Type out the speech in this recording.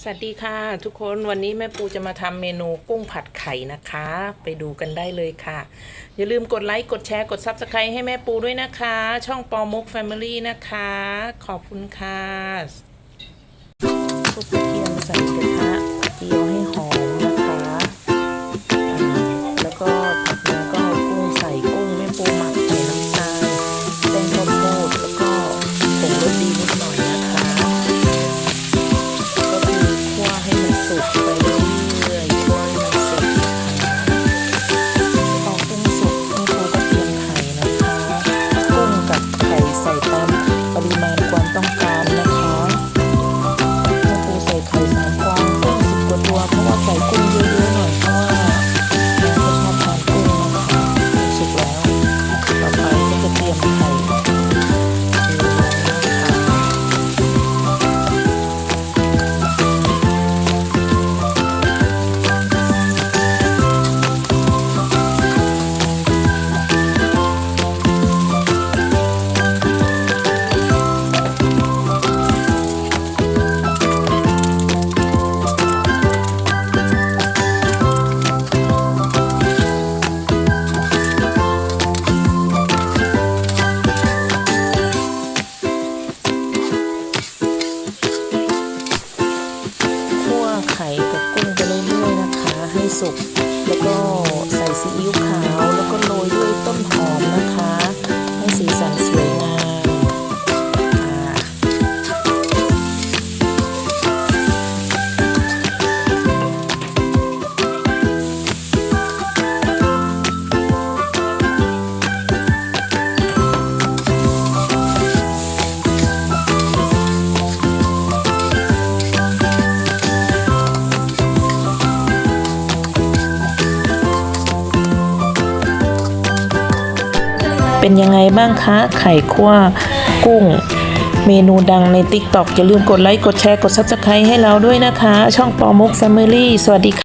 สวัสดีค่ะ ทุกคนวันนี้แม่ปูจะมาทำเมนูกุ้งผัดไข่นะคะ ไปดูกันได้เลยค่ะ อย่าลืมกดไลค์ กดแชร์กด Subscribe ให้แม่ปูด้วยนะคะ ช่องปอมุก Family นะคะ ขอบคุณค่ะคลุกกระเทียมใส่กระทะ กว่า ไข่กับกุ้งไปเรื่อยๆนะคะ ให้สุก แล้วก็ใส่ซีอิ๊วขาว แล้วก็โรยด้วยต้นหอมนะคะ เป็นยังไงบ้างคะ ไข่คั่วกุ้ง เมนูดังใน t ิ k t o k อย่าลืมกดไลค์ กดแชร์ กด Subscribe ให้เราด้วยนะคะ ช่องปอมุก Family สวัสดีค่ะ